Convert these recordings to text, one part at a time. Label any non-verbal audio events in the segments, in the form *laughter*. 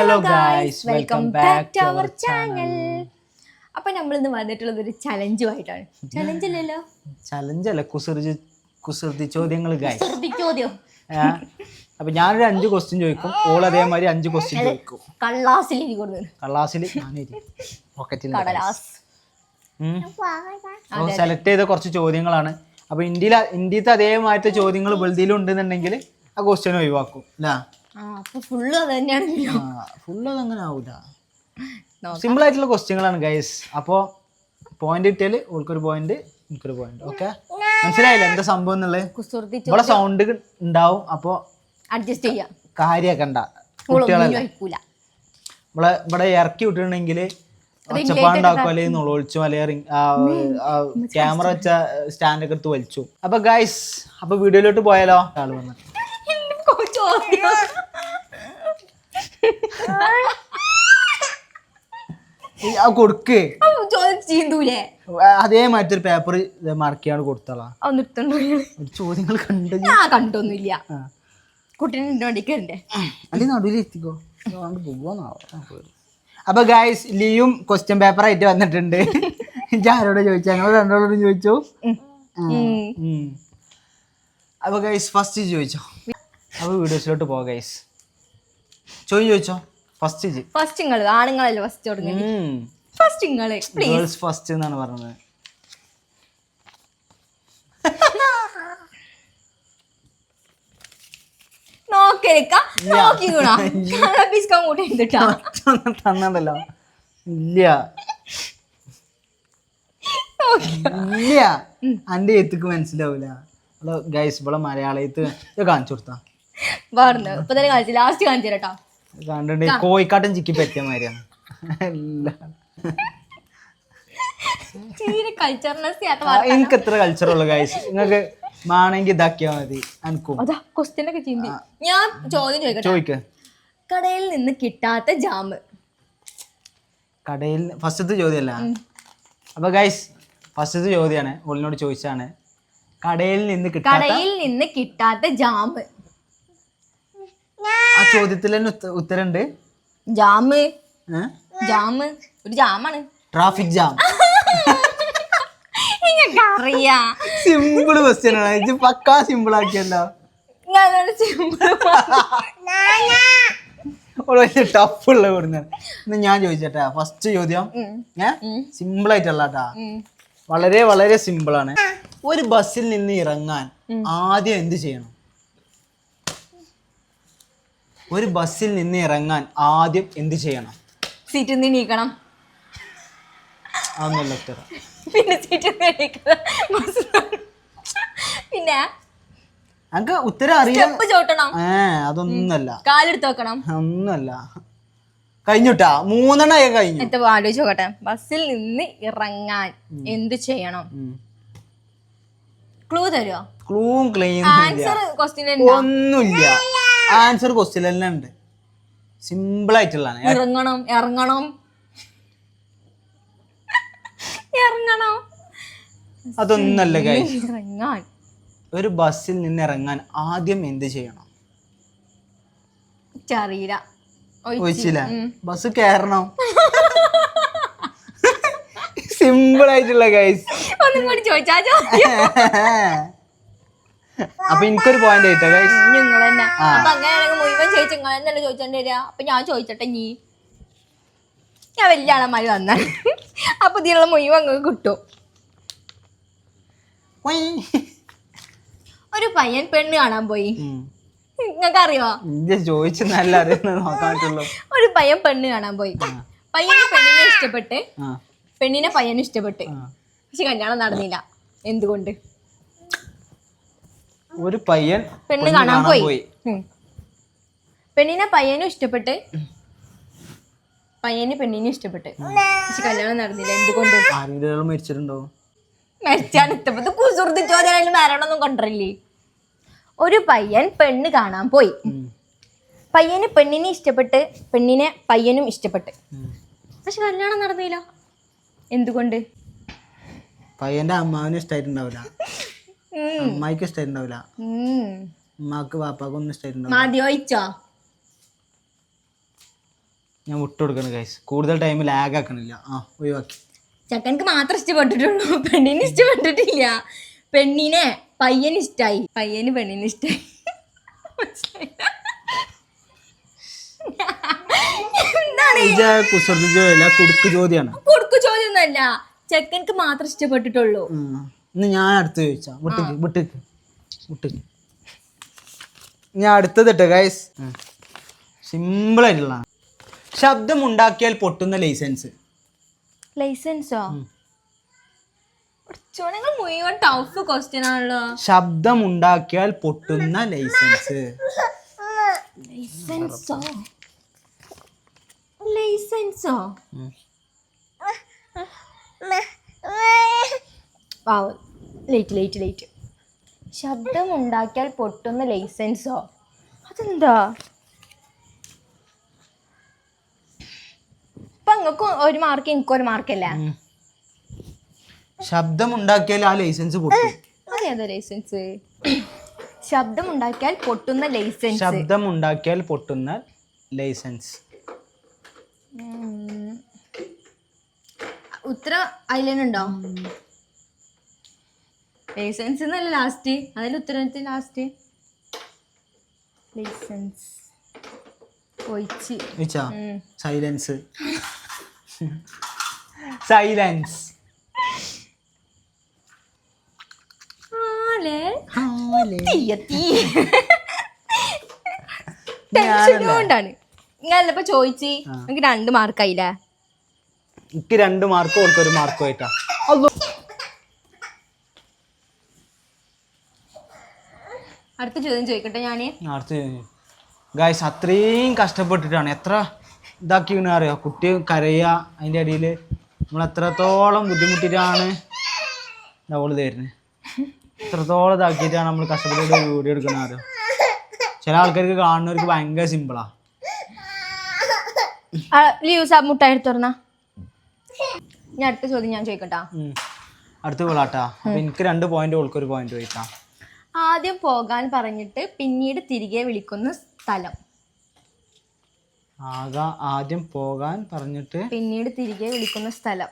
Hello guys welcome back to our channel അപ്പൊ നമ്മൾ ഇന്ന് വന്നിട്ടുള്ളത് ഒരു ചലഞ്ചുമായിട്ടാണ് ചലഞ്ച് *laughs* അല്ലല്ലോ ചലഞ്ച് അല്ല കുസൃതി കുസൃതി ചോദ്യങ്ങൾ ഗായ്സ് കുസൃതി ചോദ്യം. അപ്പൊ ഞാനൊരു അഞ്ച് ക്വസ്റ്റ്യൻ ചോദിക്കും. ഓൾ അതേമാതിരി അഞ്ച് ക്വസ്റ്റ്യൻ ചോദിക്കും. കള്ളാസിൽ കള്ളാസിൽ പോക്കറ്റിൽ സെലക്ട് ചെയ്ത കുറച്ച് ചോദ്യങ്ങളാണ്. അപ്പൊ ഇന്ത്യയിൽ ഇന്ത്യത്തെ അതേമാതിരി ചോദ്യങ്ങൾ വെളുതിയിലുണ്ടെന്നുണ്ടെങ്കിൽ ആ ക്വസ്റ്റ്യൻ ഒഴിവാക്കും. അല്ല ഫുള്ള് അതങ്ങനെ ആവൂല. സിമ്പിൾ ആയിട്ടുള്ള ക്വസ്റ്റ്യങ്ങളാണ് ഗൈസ് അപ്പോൾ പോയിന്റ് കിട്ടിയാൽ ഓൾക്കൊരു പോയിന്റ് എനിക്കൊരു പോയിന്റ് ഓക്കെ മനസ്സിലായില്ല എന്താ സംഭവം എന്നുള്ളത്? ഇവിടെ സൗണ്ട് ഉണ്ടാവും അപ്പോൾ അഡ്ജസ്റ്റ് ചെയ്യാം. കാര്യാക്കണ്ട കുട്ടികളല്ല? ചോദിക്കൂല. ഇവിടെ ഇറക്കി വിട്ടിട്ടുണ്ടെങ്കിൽ ഒച്ചപ്പാടുണ്ടാക്കും അല്ലെങ്കിൽ നുളൊളിച്ചു അല്ലെങ്കിൽ ക്യാമറ വെച്ച സ്റ്റാൻഡൊക്കെ എടുത്ത് വലിച്ചു. അപ്പൊ ഗൈസ് അപ്പൊ വീഡിയോയിലോട്ട് പോയാലോ? ആൾ വന്നു ചോദ്യം ആ കൊടുക്ക്. ചീന്തൂലേ? അതേമാതിരി ഒരു പേപ്പർ മറക്കിയാണ് കൊടുത്തോളാ അത് ചോദ്യങ്ങൾ കണ്ടു ഞാൻ കണ്ടൊന്നുമില്ല. അല്ലെങ്കിൽ നടുവിൽ എത്തിക്കോ. പോവാന്നാവോ അപ്പൊ ഗായ്സ് ലിയും ക്വസ്റ്റ്യൻ പേപ്പർ ആയിട്ട് വന്നിട്ടുണ്ട്. ആരോട് ചോദിച്ചു? ഞങ്ങൾ രണ്ടോടും ചോദിച്ചു. അപ്പൊ ഗൈസ് ഫസ്റ്റ് ചോദിച്ചോ? അപ്പൊ വീഡിയോസിലോട്ട് പോ ഗൈസ് ചോദ്യം ചോദിച്ചോ ഫസ്റ്റ് ഫസ്റ്റ് ആണുങ്ങളല്ലേ ഫസ്റ്റ് തുടങ്ങി ഫസ്റ്റ് പ്ലീസ് ഗേൾസ് ഫസ്റ്റ് എന്നാണ് പറഞ്ഞത്. *laughs* തന്നതല്ലോ. ഇല്ല. ഇല്ല. അന്റെ എത്തിക്ക് മനസ്സിലാവൂല. ഹലോ ഗൈസ് ഇവിടെ മലയാളത്ത് ഇത് കാണിച്ചു കൊടുത്താ. പറഞ്ഞു ഇപ്പൊ തന്നെ കാണിച്ചു ലാസ്റ്റ് കാണിച്ചു കേട്ടോ കണ്ടിട്ട് കോഴിക്കാട്ടൻ ചിക്കി പറ്റിയ മാതിരിയാണ്. എനിക്ക് എത്ര കൾച്ചർ കൾച്ചറുള്ളു ഗൈസ് നിങ്ങൾക്ക് മാണെങ്കിൽ ഇതാക്കിയാ മതി എനിക്കും അതാ ക്വസ്റ്റ്യൻ ഒക്കെ ചിന്തി. ഞാൻ ചോദ്യം ചോദിക്കട്ടെ? ചോദിക്ക. കടയിൽ നിന്ന് കിട്ടാത്ത ജാമ് കടയിൽ ഫസ്റ്റത്തെ ചോദ്യമല്ല. അപ്പൊ ഗൈസ് ഫസ്റ്റത്തെ ചോദ്യമാണ് ഓളിനോട് ചോദിച്ചാണ് കടയിൽ നിന്ന് കിട്ടാത്ത കടയിൽ നിന്ന് കിട്ടാത്ത ജാമ് ആ ചോദ്യത്തിൽ തന്നെ ഉത്ത- ഉത്തരണ്ട്. ജാമ്. ജാമ്. ഒരു ജാമാണ്. Traffic jam. സിമ്പിൾ ക്വസ്റ്റ്യൻ ആണ്. ഇത് പക്കാ സിമ്പിൾ ആക്കിയല്ലോ. ഞാനൊരു simple ഓൾ വലിയ ടഫ് ഉള്ള കൊടുക്കുന്നത് ഞാൻ ചോദിച്ചേട്ടാ ഫസ്റ്റ് ചോദ്യം. ഏ? സിമ്പിൾ ആയിട്ടല്ല കേട്ടാ വളരെ വളരെ സിമ്പിൾ ആണ്. ഒരു ബസ്സിൽ നിന്ന് ഇറങ്ങാൻ ആദ്യം എന്ത് ചെയ്യണം? ഒരു ബസ്സിൽ നിന്ന് ഇറങ്ങാൻ ആദ്യം എന്ത് ചെയ്യണം? സീറ്റിൽ നിന്ന് നീക്കണം ആന്നല്ല ഉത്തരം. പിന്നെ സീറ്റിൽ നിന്ന് എണീക്കണം. പിന്നെ നമുക്ക് ഉത്തരം അറിയാം. സ്റ്റെപ്പ് ചവിട്ടണം. ഏ അതൊന്നല്ല കാലെടുത്ത് വെക്കണം. ഒന്നല്ല കഴിഞ്ഞുട്ടാ. മൂന്നെണ്ണ കഴിഞ്ഞു. എത്ര ആലോചിച്ച് നോക്കട്ടെ. ബസ്സിൽ നിന്ന് ഇറങ്ങാൻ എന്ത് ചെയ്യണം? ക്ലൂ തരുമോ ക്ലൂവും ക്ലെയിം ആൻസർ ക്വസ്റ്റ്യൻ ഒന്നുമില്ല. ആൻസർ ക്വസ്റ്റ്യൻ എല്ലാം ഉണ്ട്. സിമ്പിൾ ആയിട്ടുള്ളതാണ്. ഇറങ്ങണം ഇറങ്ങണം. ഇറങ്ങണം. അതൊന്നല്ല ഇറങ്ങാൻ. ഒരു ബസ്സിൽ നിന്ന് ഇറങ്ങാൻ ആദ്യം എന്ത് ചെയ്യണം? അറിയില്ല ഒഴിച്ചില്ല. ബസ് കയറണം സിമ്പിൾ ആയിട്ടുള്ള ഗൈസ് ഒന്നും കൂടി ചോദിച്ചാ. *laughs* അപ്പൊ എനിക്കൊരു പോയിന്റ് ആയിട്ടോ ഗൈസ് നിങ്ങൾ തന്നെ അപ്പൊ അങ്ങനെയാണെങ്കിൽ മുഴുവൻ ചോദിച്ചു നിങ്ങൾ തന്നെയല്ലേ ചോദിച്ചോണ്ട് വരിക. അപ്പൊ ഞാൻ ചോദിച്ചട്ടെ നീ ഞാൻ വലിയ ആളന്മാര് വന്നാൽ അപ്പൊ ഇതിലുള്ള മുഴുവൻ അങ്ങ് കിട്ടും. ഒരു പയ്യൻ പെണ്ണ് കാണാൻ പോയി. നിങ്ങൾക്ക് അറിയോ ചോദിച്ചു നല്ല ഒരു പയ്യൻ പെണ്ണ് കാണാൻ പോയി. പയ്യന് പെണ്ണിനെ ഇഷ്ടപ്പെട്ട്. പെണ്ണിനെ പയ്യനും ഇഷ്ടപ്പെട്ട്. പക്ഷെ കല്യാണം നടന്നില്ല. എന്തുകൊണ്ട്? ഒരു പയ്യൻ പെണ്ണ് കാണാൻ പോയി. പെണ്ണിനെ പയ്യനും ഇഷ്ടപ്പെട്ട്. പയ്യന് പെണ്ണിനെ ഇഷ്ടപ്പെട്ട്. പക്ഷെ കല്യാണം നടന്നില്ല. എന്തുകൊണ്ട്? ആരെങ്കിലും മരിച്ചിട്ടുണ്ടോ? മരിച്ചാണ് ഇഷ്ടപ്പെട്ട് കുസൃതി ചോദ്യം മരണമൊന്നും കൊണ്ടറില്ലേ ഒരു പയ്യൻ പെണ്ണ് കാണാൻ പോയി. പയ്യന് പെണ്ണിനെ ഇഷ്ടപ്പെട്ട് പെണ്ണിനെ പയ്യനും ഇഷ്ടപ്പെട്ട്. പക്ഷെ കല്യാണം നടന്നില്ല. എന്തുകൊണ്ട്? പയ്യന്റെ അമ്മാവിനെ ഇഷ്ടമായിട്ടുണ്ടാവില്ല. അമ്മായിക്ക് ഇഷ്ടമായിട്ടുണ്ടാവില്ല ഉം. ഉമ്മാക്ക് വാപ്പാക്ക് ഒന്നും ഇഷ്ടമായിട്ടുണ്ടാവില്ല മതിയോയിച്ചോ ഞാൻ വിട്ടുകൊടുക്കണം ഗൈസ് കൂടുതൽ ടൈം ലാഗ് ആക്കണില്ല. ആ ഒഴിവാക്കി. ചക്കനക്ക് മാത്രം ഇഷ്ടപ്പെട്ടിട്ടുള്ളൂ. പെണ്ണിന് ഇഷ്ടപ്പെട്ടിട്ടില്ല. പെണ്ണിനെ പയ്യന് ഇഷ്ടായി. പയ്യന് പെണ്ണിന് ഇഷ്ടായി. കുടുക്ക് ചോദ്യമാണ് കൊടുക്കു ചോദ്യമൊന്നുമല്ല. ചെക്കൻക്ക് മാത്രം ഇഷ്ടപ്പെട്ടിട്ടുള്ളൂ. ഇന്ന് ഞാൻ അടുത്ത് ചോദിച്ചാ. വിട്ടിക്ക് വിട്ടിക്ക് വിട്ടിക്ക്. ഞാൻ അടുത്തത് ഇട്ടോ ഗൈസ് സിമ്പിൾ ആയിട്ടുള്ള ശബ്ദം ഉണ്ടാക്കിയാൽ പൊട്ടുന്ന ലൈസൻസ് ലൈസൻസോ നിങ്ങൾ മുഴുവൻ ടഫ് ക്വസ്റ്റ്യൻ ആണല്ലോ. ശബ്ദം ഉണ്ടാക്കിയാൽ പൊട്ടുന്ന ലൈസൻസ് ലൈസൻസോ ലൈസൻസോ വാവ് ലേറ്റ് ലേറ്റ് ലേറ്റ് ശബ്ദം ഉണ്ടാക്കിയാൽ പൊട്ടുന്ന ലൈസൻസോ? അതെന്താ? ഇപ്പൊ നിങ്ങൾക്ക് ഒരു മാർക്ക് എനിക്ക് ഒരു മാർക്കല്ലേ ശബ്ദം ഉണ്ടാക്കിയാൽ ആ ലൈസൻസ് പൊട്ടും. അതേതാ ലൈസൻസ്? ശബ്ദം ഉണ്ടാക്കിയാൽ പൊട്ടുന്ന ലൈസൻസ്. ശബ്ദം ഉണ്ടാക്കിയാൽ പൊട്ടുന്ന ലൈസൻസ്. ഉത്തരം അതിലുണ്ടോ ലൈസൻസ് എന്നല്ല ലാസ്റ്റ് അതിൽ ഉത്തരത്തിൽ ലാസ്റ്റ് ലൈസൻസ് ഒഴിച്ച്. സൈലൻസ് സൈലൻസ് കൊണ്ടാണ്. ഞാനിപ്പോ ചോദിച്ച് എനിക്ക് രണ്ട് മാർക്കായില്ലേ എനിക്ക് രണ്ട് മാർക്ക് കൊടുക്കും ഒരു മാർക്ക് ആയിട്ടാ. അടുത്ത ചോദ്യം ചോദിക്കട്ടെ ഞാൻ അടുത്ത് ഗായ്സ് അത്രയും കഷ്ടപ്പെട്ടിട്ടാണ്. എത്ര ഇതാക്കി അറിയോ? കുട്ടി കരയുക അതിന്റെ ഇടയിൽ നമ്മൾ എത്രത്തോളം ബുദ്ധിമുട്ടിട്ടാണ് ഡൗൾ തരുന്നത് എത്രത്തോളം ഇതാക്കിയിട്ടാണ് നമ്മൾ കഷ്ടപ്പെട്ടിട്ട് വീഡിയോ എടുക്കുന്നത് അറിയോ? ചില ആൾക്കാർക്ക് കാണുന്നവർക്ക് ഭയങ്കര സിമ്പിളാ ലീവ്സ് മുട്ടായി തുറന്ന ഞാൻ അടുത്ത ചോദ്യം ഞാൻ ചോദിക്കട്ടാ. അടുത്ത് വിളാട്ടാ. എനിക്ക് രണ്ട് പോയിന്റ് ഓൾക്ക് ഒരു പോയിന്റ് പോയിട്ടാ ആദ്യം പോകാൻ പറഞ്ഞിട്ട് പിന്നീട് തിരികെ വിളിക്കുന്ന സ്ഥലം. ആകാ ആദ്യം പോകാൻ പറഞ്ഞിട്ട് പിന്നീട് തിരികെ വിളിക്കുന്ന സ്ഥലം.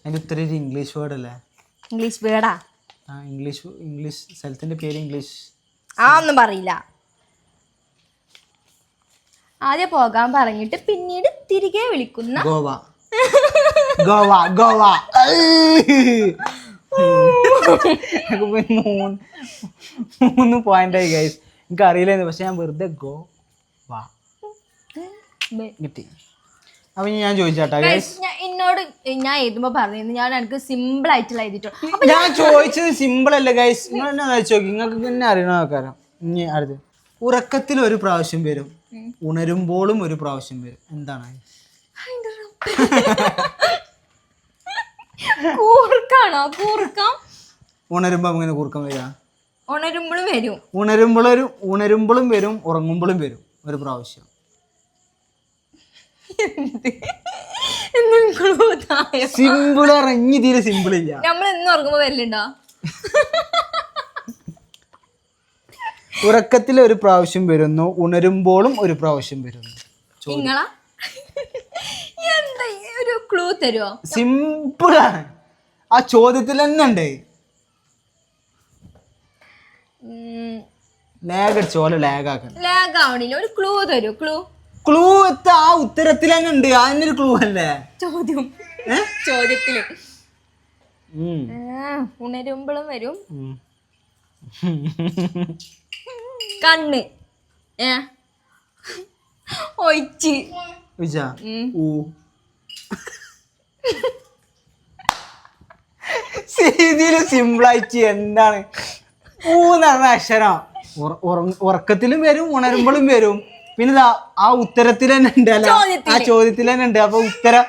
അതിന്റെ ഉത്തരം ഒരു ഇംഗ്ലീഷ് വേർഡ് അല്ലേ? ഇംഗ്ലീഷ് വേർഡാ ആ? ഇംഗ്ലീഷ് ഇംഗ്ലീഷ് സ്ഥലത്തിന്റെ പേര് ഇംഗ്ലീഷ് ആ ഒന്നും പറയില്ല. ആദ്യം പോകാൻ പറഞ്ഞിട്ട് പിന്നീട് തിരികെ വിളിക്കുന്ന ഗോവ. ഗോവ ഗോവ എനിക്ക് പോയി മൂന്ന് മൂന്ന് പോയിന്റ് ആയി ഗൈസ് എനിക്ക് അറിയില്ലായിരുന്നു പക്ഷെ ഞാൻ വെറുതെ ഗോ വാ. കിട്ടി. അപ്പൊ ഞാൻ ചോദിച്ചാട്ടാ ഗൈസ് എന്നോട് ഞാൻ എഴുതുമ്പോ പറഞ്ഞു ഞാൻ എനിക്ക് സിമ്പിൾ ആയിട്ടുള്ള എഴുതിട്ടോ ഞാൻ ചോദിച്ചത് സിമ്പിൾ അല്ല ഗൈസ് നിങ്ങൾ എന്നാ വെച്ച് നിങ്ങൾക്ക് തന്നെ അറിയണ ആൾക്കാരാ. ഇനി അടുത്ത്. ഉറക്കത്തിൽ ഒരു പ്രാവശ്യം വരും. ഉണരുമ്പോഴും ഒരു പ്രാവശ്യം വരും. എന്താണ്? *laughs* കൂർക്കാണോ? കൂർക്കം? ഉണരുമ്പോ അങ്ങനെ കൂർക്കം വരിക. ഉണരുമ്പോഴും വരും. ഉണരുമ്പോഴും ഉണരുമ്പോഴും വരും ഉറങ്ങുമ്പോഴും വരും ഒരു പ്രാവശ്യം. സിമ്പിൾ ഇറങ്ങി തീരെ സിമ്പിൾ ഇല്ല. നമ്മൾ എന്നും ഉറങ്ങുമ്പോ വരലുണ്ടോ? ഉറക്കത്തിൽ ഒരു പ്രാവശ്യം വരുന്നു ഉണരുമ്പോഴും ഒരു പ്രാവശ്യം വരുന്നു. എന്താ ഒരു ക്ലൂ തരുമോ സിമ്പിൾ ആണ്. ആ ചോദ്യത്തിൽ തന്നെ ഉണ്ട്. ലാഗ് അടിച്ച പോലെ ലാഗ് ആക്കണം ലാഗ് ആവണില്ല. ഒരു ക്ലൂ തരൂ ക്ലൂ ക്ലൂ എത്ത ആ ഉത്തരത്തിൽ തന്നെ ഉണ്ട്. അതിനൊരു ക്ലൂ അല്ലേ? ചോദ്യം. ചോദ്യത്തിൽ ചോദ്യത്തിൽ. ഉണരുമ്പോഴും വരും. കണ്ണ്. ഏ? ഒഴിച്ച്. ഊ. രീതിയിൽ സിമ്പിളായിട്ട് എന്താണ്? മൂന്നാണ് അക്ഷരം. ഉറ- ഉറ- ഉറക്കത്തിലും വരും ഉണരുമ്പോഴും വരും. പിന്നെ ആ ഉത്തരത്തിൽ തന്നെ ഉണ്ട് അല്ല? ആ ചോദ്യത്തിൽ തന്നെ ഉണ്ട്. അപ്പൊ ഉത്തരം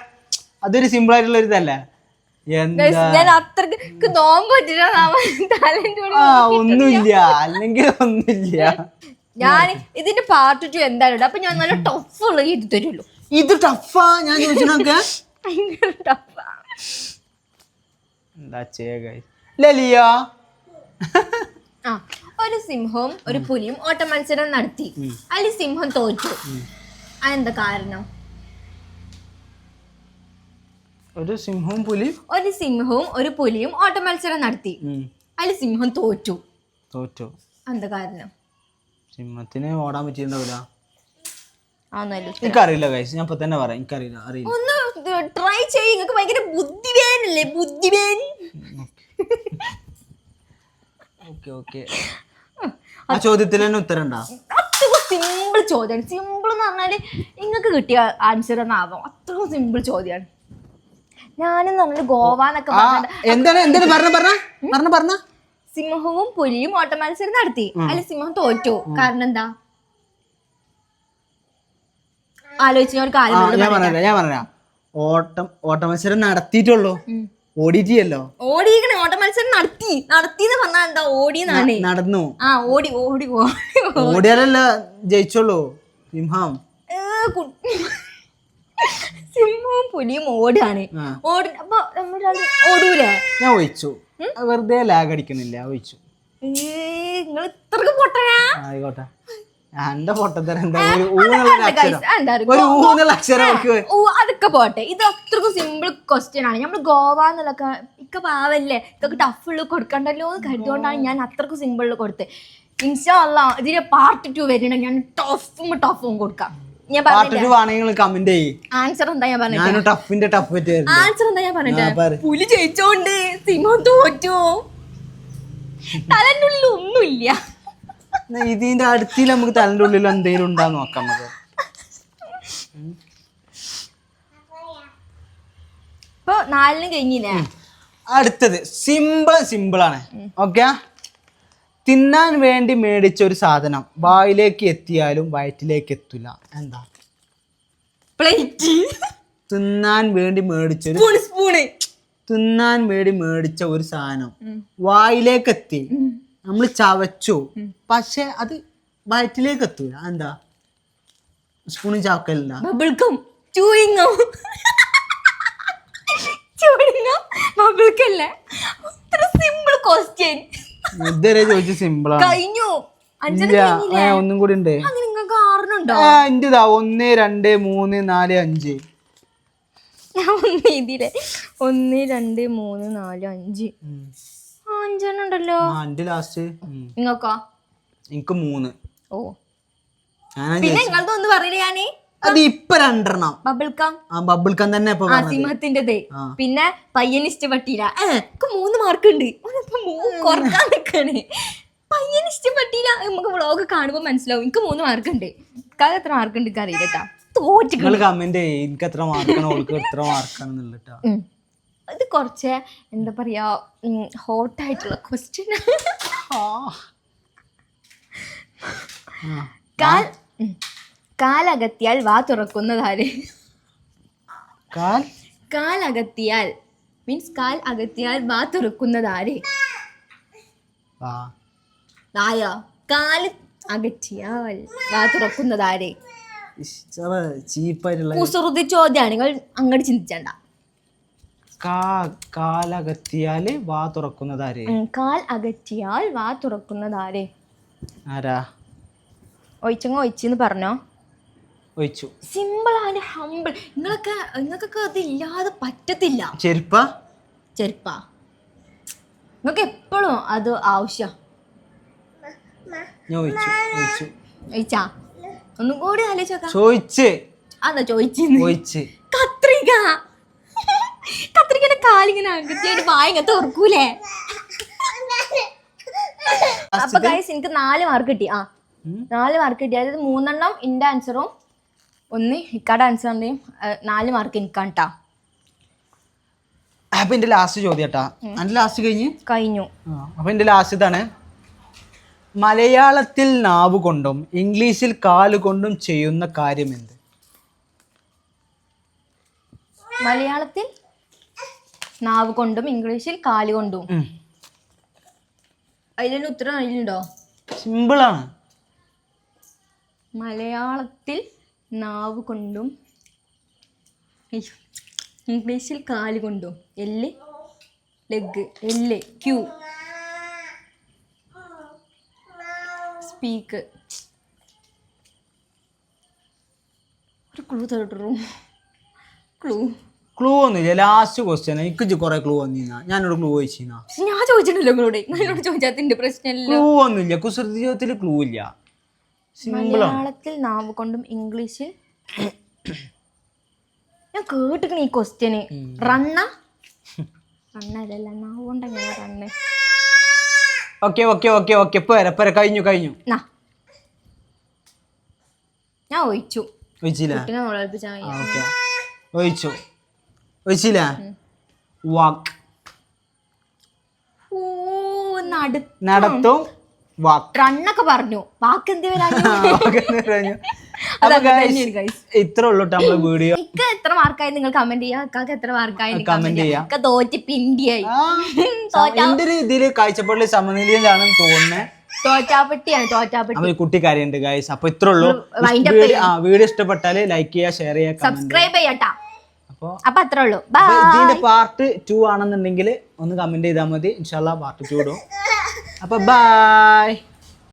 അതൊരു സിമ്പിൾ ആയിട്ടുള്ള ഒരു ഇതല്ലേ? ഞാൻ അത്രയ്ക്ക് നോമ്പ് ഒന്നുമില്ല. അല്ലെങ്കിൽ ഒന്നുമില്ല. ഞാൻ ഇതിന്റെ പാർട്ട് ടു എന്താണ് അപ്പൊ ഞാൻ നല്ല ടഫ് ഉള്ള. ഇത് തരുള്ളൂ ഇത് ടഫാ ഞാൻ ചോദിച്ചൊക്കെ ഭയങ്കര ടഫാ എന്താ ചെയ്യുക ലലിയ ആ ഒരു സിംഹവും ഒരു പുലിയും ഓട്ട മത്സരം നടത്തി അതിൽ സിംഹം തോറ്റു. അതെന്താ കാരണം? ഒരു സിംഹവും പുലി ഒരു സിംഹവും ഒരു പുലിയും ഓട്ട മത്സരം നടത്തി അതിൽ സിംഹം തോറ്റു. തോറ്റു. എന്താ കാരണം? സിംഹത്തിന് ഓടാൻ പറ്റിയിട്ടുണ്ടാവില്ല. എനിക്കറിയില്ല ഗൈസ് ഞാൻ ഇപ്പൊ തന്നെ പറയാം എനിക്കറിയില്ല അറിയില്ല. ഒന്ന് ട്രൈ ചെയ്യ് നിങ്ങൾക്ക് ഭയങ്കര ബുദ്ധിവേനല്ലേ ബുദ്ധിവേൻ. *laughs* ഓക്കെ ഓക്കെ ആ ചോദ്യത്തിൽ തന്നെ ഉത്തരം ഉണ്ടാ? അത്രയും സിമ്പിൾ ചോദ്യമാണ് സിമ്പിൾ എന്ന് പറഞ്ഞാൽ നിങ്ങൾക്ക് കിട്ടിയ ആൻസർ എന്നാവാം അത്രയും സിമ്പിൾ ചോദ്യമാണ് ഞാനെന്ന് പറഞ്ഞാൽ ഗോവ എന്നൊക്കെ എന്താണ് എന്താണ് പറഞ്ഞ പറഞ്ഞ പറഞ്ഞ പറഞ്ഞ. സിംഹവും പുലിയും ഓട്ട മത്സരം നടത്തി. അതിൽ സിംഹം തോറ്റു. കാരണം എന്താ? ആലോചിച്ച് ഞാൻ ഒരു കാര്യം ഞാൻ പറയാം. പറഞ്ഞ ഞാൻ പറഞ്ഞ ഓട്ടം ഓട്ട മത്സരം നടത്തിയിട്ടുള്ളൂ ഓടിയിട്ടില്ലല്ലോ. ഓടിയിരിക്കണേ ഓട്ട മത്സരം നടത്തി. നടത്തി പറഞ്ഞാ എന്താ ഓടിയെന്നാണ് നടന്നു. ആ ഓടി ഓടി ഓടി ഓടിയാലല്ല ജയിച്ചോളൂ സിംഹം. ഏ, കു- സിംഹവും പുലിയും ഓടാണ്. ആ. ഓടി അപ്പൊ നമ്മൾ ഓടൂലേ? ഞാൻ ഒഴിച്ചു. വെറുതെ ലാഗ് അടിക്കുന്നില്ല ഒഴിച്ചു. നിങ്ങൾ ഇത്രക്ക് പൊട്ടനാ? ആയിക്കോട്ടെ. എന്റെ പൊട്ടത്തരം എന്താ? ഒരു ഊന്നുള്ള അക്ഷരം. ഒരു ഊന്നുള്ള അക്ഷരം അവർക്ക് അതൊക്കെ പോട്ടെ. ഇത് അത്രക്കും സിമ്പിൾ ക്വസ്റ്റ്യൻ ആണ്. നമ്മൾ ഗോവ എന്നുള്ളൊക്കെ ഇക്ക പാവല്ലേ? ഇതൊക്കെ ടഫുള്ള കൊടുക്കണ്ടല്ലോ എന്ന് കരുതുകൊണ്ടാണ് ഞാൻ അത്രക്കും സിമ്പിളിൽ കൊടുത്ത് ഇൻഷാ അല്ല ഇതിന്റെ പാർട്ട് ടു വരുന്നുണ്ട് ഞാൻ ടഫും ടഫും കൊടുക്കാം. ഞാൻ കമന്റ് ആൻസർ എന്താ ഞാൻ ടഫിന്റെ ടഫ് ആൻസർ എന്താ ഞാൻ പുലി ജയിച്ചോണ്ട് സിംഹം തോറ്റു. തലന്നുള്ളൊന്നുമില്ല ഒന്നുമില്ല. ഇതിന്റെ അടുത്തിൽ നമുക്ക് തലന്റെ ഉള്ളിൽ എന്തെങ്കിലും ഉണ്ടാന്ന് നോക്കാം നമുക്ക്. ഇപ്പൊ നാലിനും കഴിഞ്ഞില്ലേ? അടുത്തത് സിമ്പിൾ സിമ്പിൾ ആണ്. ഓക്കെ? തിന്നാൻ വേണ്ടി മേടിച്ച ഒരു സാധനം വായിലേക്ക് എത്തിയാലും വയറ്റിലേക്ക് എത്തില്ല എന്താ? പ്ലേറ്റ്. തിന്നാൻ വേണ്ടി മേടിച്ച ഒരു സ്പൂണ് തിന്നാൻ വേണ്ടി മേടിച്ച ഒരു സാധനം വായിലേക്ക് എത്തി. നമ്മൾ ചവച്ചു. പക്ഷെ അത് വയറ്റിലേക്ക് എത്തൂല എന്താ സ്പൂണും ചാക്കലില്ല ബബിൾക്കം ചൂയിങ്ങോ ചൂയിങ്ങോ ബബിൾക്കല്ലേ? അത്ര സിമ്പിൾ ക്വസ്റ്റ്യൻ ഇതുവരെ ചോദിച്ച സിമ്പിളാണ് കഴിഞ്ഞു. അഞ്ചര ഇല്ല കഴിഞ്ഞില്ലേ? ഒന്നും കൂടി ഉണ്ട്. അങ്ങനെ നിങ്ങൾക്ക് ആറിനുണ്ടോ ആ എന്റേതാ ഒന്ന് രണ്ട് മൂന്ന് നാല് അഞ്ച്. ഞാൻ ഒന്ന് രണ്ട് മൂന്ന് നാല് അഞ്ച്. ഉം. അഞ്ചെണ്ണം ഉണ്ടല്ലോ എന്റെ ലാസ്റ്റ് നിങ്ങൾക്കോ? എനിക്ക് മൂന്ന്. ഓ. പിന്നെ. നിങ്ങളത് ഒന്ന് പറയില്ല ഞാൻ. അത് ഇപ്പൊ രണ്ടെണ്ണം. ബബിൾക്കം. ആ തന്നെ സിംഹത്തിന്റെത് പിന്നെ പയ്യന് ഇഷ്ടപ്പെട്ടില്ല എനിക്ക് മൂന്ന് മാർക്ക് ഉണ്ട് പയ്യൻ കുറയ്ക്കാൻ പയ്യന് ഇഷ്ടപ്പെട്ടില്ല നമുക്ക് വ്ളോഗ് കാണുമ്പോ മനസ്സിലാവും. എനിക്ക് മൂന്ന് മാർക്ക് ഉണ്ട് എത്ര മാർക്ക് ഉണ്ട് എനിക്ക് അറിയില്ല തോറ്റ് കമന്റ് എനിക്ക് എത്ര മാർക്ക് ഓൾക്ക് എത്ര മാർക്കാണെന്നുള്ളട്ടാ. ഇത് കുറച്ച് എന്താ പറയുക ഹോട്ടായിട്ടുള്ള ക്വസ്റ്റ്യൻ കാൽ. കാലകത്തിയാൽ വാ തുറക്കുന്നതാര് കാൽ? അകത്തിയാൽ മീൻസ് കാൽ അകത്തിയാൽ വാ തുറക്കുന്നതാര് വായോ. കാൽ അകറ്റിയാൽ വാ തുറക്കുന്നതാര് ചീപ്പായിട്ടുള്ള കുസൃതി ചോദ്യമാണ്. നിങ്ങൾ അങ്ങോട്ട് ചിന്തിച്ചണ്ട. കാ കാലകത്തിയാൽ വാ തുറക്കുന്നതാര്? ഉം, കാൽ അകറ്റിയാൽ വാ തുറക്കുന്നതാര്? ആരാ? ഒഴിച്ചങ്ങ് ഒഴിച്ചെന്ന് പറഞ്ഞോ? ഒഴിച്ചു. സിമ്പിൾ ആണ് ഹമ്പിൾ നിങ്ങളൊക്കെ നിങ്ങൾക്കൊക്കെ അത് ഇല്ലാതെ പറ്റത്തില്ല. ചെരുപ്പ? ചെരുപ്പ. നിങ്ങൾക്ക് എപ്പോഴും അത് ആവശ്യം. ഞാൻ ഒഴിച്ചു ഒഴിച്ചു. ഒഴിച്ചാ? ഒന്നും കൂടി ആലോചിച്ചോക്കാം ചോദിച്ച് അതാ ചോദിച്ചിന്ന് ഒഴിച്ച്. കത്രിക. കത്രികയുടെ കാലിങ്ങനെ അകത്തിയായിട്ട് വായ ഇങ്ങനെ തുറക്കൂലേ? അപ്പൊ ഗൈസ് എനിക്ക് നാല് മാർക്ക് കിട്ടി. ആ നാല് മാർക്ക് കിട്ടി. അതായത് മൂന്നെണ്ണം ഇന്റെ ആൻസറും ഒന്ന് ഇക്കാടെ ആൻസറിന്റെയും നാല് മാർക്ക് എനിക്കാണ് കേട്ടാ അപ്പൊ എന്റെ ലാസ്റ്റ് ചോദ്യം കേട്ടാ എന്റെ ലാസ്റ്റ് കഴിഞ്ഞ്? കഴിഞ്ഞു. അപ്പൊ എന്റെ ലാസ്റ്റ് ഇതാണ്. മലയാളത്തിൽ നാവ് കൊണ്ടും ഇംഗ്ലീഷിൽ കാൽ കൊണ്ടും ചെയ്യുന്ന കാര്യം എന്ത്? മലയാളത്തിൽ നാവ് കൊണ്ടും ഇംഗ്ലീഷിൽ കാൽ കൊണ്ടും. അതിലൊരു ഉത്തരം അതിലുണ്ടോ? സിമ്പിളാണ്. മലയാളത്തിൽ നാവ് കൊണ്ടും ഇംഗ്ലീഷിൽ കാൽ കൊണ്ടും. എല്ല് ലെഗ് എല്ല് ക്യൂ സ്പീക്ക് ഒരു ക്ലൂ തരട്ടു ക്ലൂ ക്ലൂ ഒന്നുമില്ല ലാസ്റ്റ് ക്വസ്റ്റ്യൻ എനിക്ക് കുറെ ക്ലൂ വന്നിരുന്ന? ഞാനൊരു ക്ലൂ ചോദിച്ചിരുന്ന? ഞാൻ ചോദിച്ചിട്ടില്ല നിങ്ങളോട് നിങ്ങളോട് ചോദിച്ചാത്തിന്റെ പ്രശ്നമില്ല. ക്ലൂ ഒന്നുമില്ല കുസൃതി ജീവിതത്തിൽ ക്ലൂ ഇല്ല. സിമ്പിൾ ആണ്. മലയാളത്തിൽ നാവ് കൊണ്ടും ഇംഗ്ലീഷിൽ ഞാൻ കേട്ടിക്കണ ഈ ക്വസ്റ്റ്യന് റണ്ണ റണ്ണല്ല നാവ് കൊണ്ട് എങ്ങനെ run okay okay okay okay പോരെ പോരെ കഴിഞ്ഞു കഴിഞ്ഞു. നാ. ഞാൻ ഒഴിച്ചു. ഒഴിച്ചില്ല. കുട്ടിനെ ഒഴിച്ചു. ഒഴിച്ചില്ല വാക്ക് നടത്തും. വാക്ക് റണ്ണൊക്കെ പറഞ്ഞു. വാക്ക് എന്ത് *laughs* guys. ഇത്ര ഉള്ളൂ നമ്മളെ വീഡിയോ. ഇക്ക എത്ര മാർക്കായി നിങ്ങൾ കമന്റ് ചെയ്യാം? ഇക്കാക്ക് എത്ര മാർക്കായി കമന്റ് ചെയ്യാം. തോറ്റ് പിണ്ടിയായി. എന്റെ ഒരു ഇതിൽ കാഴ്ചപ്പാടിൽ സമനിലയിലാണെന്ന് തോന്നുന്നത് തോറ്റാപ്പെട്ടിയാണ് തോറ്റാപ്പെട്ടി. അപ്പൊ കുട്ടി കാര്യണ്ട് ഗൈസ് അപ്പൊ ഇത്രേ ഉള്ളൂ. വീഡിയോ- ഇഷ്ടപ്പെട്ടാൽ ലൈക്ക് ചെയ്യുക ഷെയർ ചെയ്യുക സബ്സ്ക്രൈബ് ചെയ്യട്ടാ. അപ്പൊ അത്രേ ഉള്ളൂ. ഇതിന്റെ പാർട്ട് ടു ആണെന്നുണ്ടെങ്കിൽ ഒന്ന് കമന്റ് ചെയ്താൽ മതി. ഇൻഷാല്ല പാർട്ട് ടു ഇടും. അപ്പൊ ബൈ